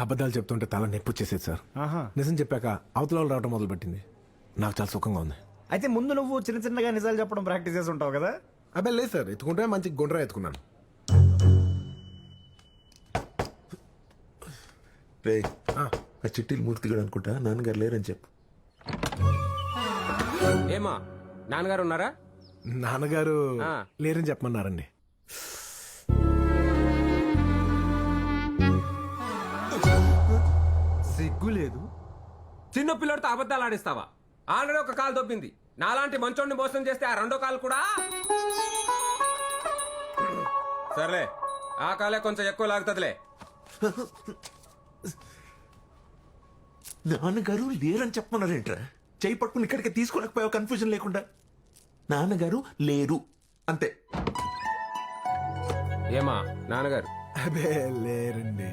అబద్ధాలు చెప్తుంటే తల నొప్పి వచ్చేసేది సార్. ఆహా. నిజం చెప్పాక అవతల వాళ్ళు రావడం మొదలుపెట్టింది. నాకు చాలా సుఖంగా ఉంది. అయితే ముందు నువ్వు చిన్న చిన్నగా నిజాలు చెప్పడం ప్రాక్టీస్ చేసి ఉంటావు కదా? అబ్బాయి లేదు సార్. ఎత్తుకుంటే మంచి గుండ్రా ఎత్తుకున్నాను. రే ఆ, చిట్టీలు మూర్తిగాడు అనుకుంటా నాన్నగారు లేరని చెప్పు. ఏమా నాన్నగారు ఉన్నారా? నాన్నగారు. లేరని చెప్పమన్నారండి. సిగ్గు లేదు చిన్న పిల్లడితో అబద్ధాలు ఆడిస్తావా? ఆల్రెడీ ఒక కాలు దొబ్బింది. నాలాంటి మంచోడిని మోసం చేస్తే ఆ రెండో కాలు కూడా? సర్లే ఆ కాలే కొంచెం ఎక్కువ లాగుతుందిలే. నాన్నగారు లేరని చెప్పమన్నారేంట్రా? చేయి పట్టుకుని ఇక్కడికి తీసుకోలేకపోయావు కన్ఫ్యూజన్ లేకుండా. నాన్నగారు లేరు అంతే. ఏమా నాన్నగారు? అబే లేరండి.